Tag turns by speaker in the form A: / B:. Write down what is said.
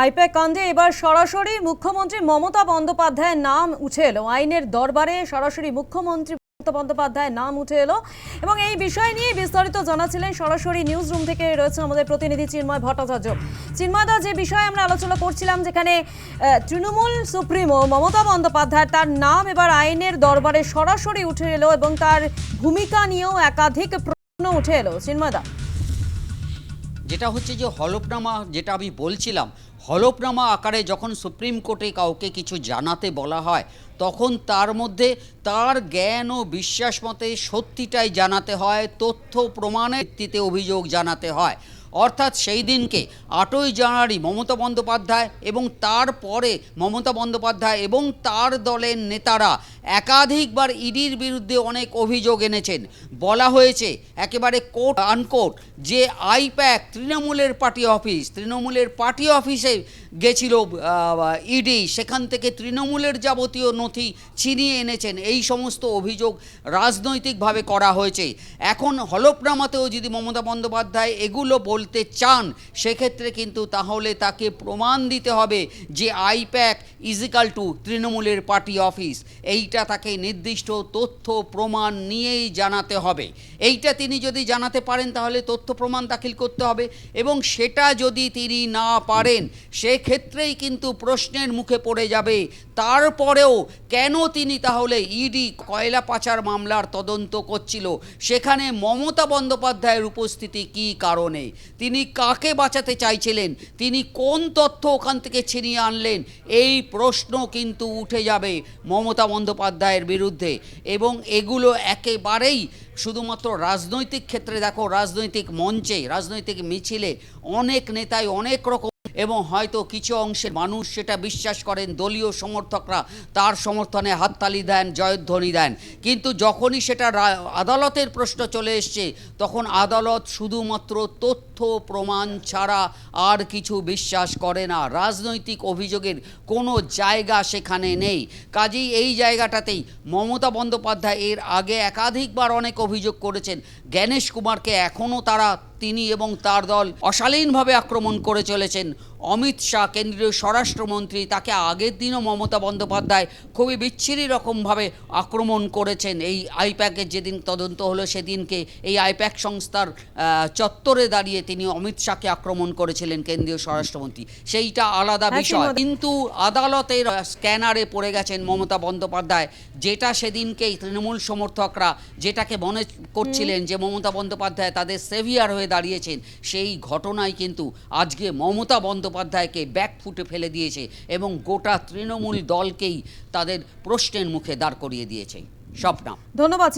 A: I-PAC কাণ্ডে এবার সরাসরি মুখ্যমন্ত্রী মমতা বন্দ্যোপাধ্যায়ের নাম উঠে এলো। আইনের দরবারে সরাসরি মুখ্যমন্ত্রী মমতা বন্দ্যোপাধ্যায়ের নাম উঠে এলো। এবং এই বিষয় নিয়ে বিস্তারিত জানাচ্ছিলেন সরাসরি নিউজ রুম থেকে রয়েছেন আমাদের প্রতিনিধি চিন্ময় ভট্টাচার্য। চিন্ময়দা যে বিষয়ে আমরা আলোচনা করছিলাম, যেখানে তৃণমূল সুপ্রিমো মমতা বন্দ্যোপাধ্যায় তার নাম এবার আইনের দরবারে সরাসরি উঠে এলো এবং তার ভূমিকা নিয়েও একাধিক প্রশ্ন উঠে এলো। চিন্ময়দা
B: যেটা হচ্ছে যে হলফনামা যেটা আমি বলছিলাম হলফনামা আকারে যখন সুপ্রিম কোর্টে কাউকে কিছু জানাতে বলা হয়, তখন তার মধ্যে তার জ্ঞান ও বিশ্বাস মতে সত্যিটাই জানাতে হয়, তথ্য প্রমাণের ভিত্তিতে অভিযোগ জানাতে হয়। অর্থাৎ সেই দিনকে আটই জানুয়ারি মমতা বন্দ্যোপাধ্যায় এবং তারপরে মমতা বন্দ্যোপাধ্যায় এবং তার দলের নেতারা একাধিকবার ইডির বিরুদ্ধে অনেক অভিযোগ এনেছেন। বলা হয়েছে, একেবারে কোর্ট আনকোর্ট যে আইপ্যাক তৃণমূলের পার্টি অফিস, তৃণমূলের পার্টি অফিসে গেছিল ইডি। সেখান থেকে তৃণমূলের যাবতীয় নথি ছিনিয়ে এনেছেন। এই সমস্ত অভিযোগ রাজনৈতিকভাবে করা হয়েছে। এখন হলফনামাতেও যদি মমতা বন্দ্যোপাধ্যায় এগুলো বলতে চান, সেক্ষেত্রে কিন্তু তাহলে তাকে প্রমাণ দিতে হবে যে আইপ্যাক ইজিক্যাল টু তৃণমূলের পার্টি অফিস। এইটা তাকে নির্দিষ্ট তথ্য প্রমাণ নিয়েই জানাতে হবে। এইটা তিনি যদি জানাতে পারেন, তাহলে তথ্য প্রমাণ দাখিল করতে হবে এবং সেটা যদি তিনি না পারেন, সেক্ষেত্রেই কিন্তু প্রশ্নের মুখে পড়ে যাবে। তারপরেও কেন তিনি তাহলে ইডি কয়লা পাচার মামলার তদন্ত করছিল? সেখানে মমতা বন্দ্যোপাধ্যায়ের উপস্থিতি কী কারণে? তিনি কাকে বাঁচাতে চাইছিলেন? তিনি কোন তথ্য ওখান থেকে ছিনিয়ে আনলেন? এই প্রশ্ন কিন্তু উঠে যাবে মমতা বন্দ্যোপাধ্যায়ের বিরুদ্ধে। এবং এগুলো একেবারেই শুধুমাত্র রাজনৈতিক ক্ষেত্রে দেখো, রাজনৈতিক মঞ্চে, রাজনৈতিক মিছিলে অনেক নেতাই অনেক রকম এবং হয়তো কিছু অংশের মানুষ সেটা বিশ্বাস করেন, দলীয় সমর্থকরা তার সমর্থনে হাততালি দেন, জয়ধ্বনি দেন। কিন্তু যখনই সেটা আদালতের প্রশ্ন চলে এসছে, তখন আদালত শুধুমাত্র তথ্য প্রমাণ ছাড়া আর কিছু বিশ্বাস করে না। রাজনৈতিক অভিযোগের কোনো জায়গা সেখানে নেই। কাজেই এই জায়গাটাতেই মমতা বন্দ্যোপাধ্যায় এর আগে একাধিকবার অনেক অভিযোগ করেছেন। জ্ঞানেশ কুমারকে এখনও তারা তিনি এবং তার দল অশালীনভাবে আক্রমণ করে চলেছেন। অমিত শাহ কেন্দ্রীয় স্বরাষ্ট্রমন্ত্রী তাকে আগের দিনও মমতা বন্দ্যোপাধ্যায় খুবই বিচ্ছিরি রকমভাবে আক্রমণ করেছেন। এই আইপ্যাকের যেদিন তদন্ত হলো সেদিনকে এই আইপ্যাক সংস্থার চত্বরে দাঁড়িয়ে তিনি অমিত শাহকে আক্রমণ করেছিলেন কেন্দ্রীয় স্বরাষ্ট্রমন্ত্রী। সেইটা আলাদা
A: হ্যাঁ,
B: বিষয়। কিন্তু আদালতের স্ক্যানারে পড়ে গেছেন মমতা বন্দ্যোপাধ্যায় যেটা সেদিনকেই তৃণমূল সমর্থকরা যেটাকে মনে করছিলেন যে মমতা বন্দ্যোপাধ্যায় তাদের সেভিয়ার হয়ে দাঁড়িয়েছেন সেই ঘটনায় কিন্তু আজকে মমতা বন্দ্যোপাধ্যায়কে ব্যাকফুটে ফেলে দিয়েছে এবং গোটা তৃণমূল দলকেই তাদের প্রশ্নের মুখে দাঁড় করিয়ে দিয়েছে। স্বপ্ন।
A: ধন্যবাদ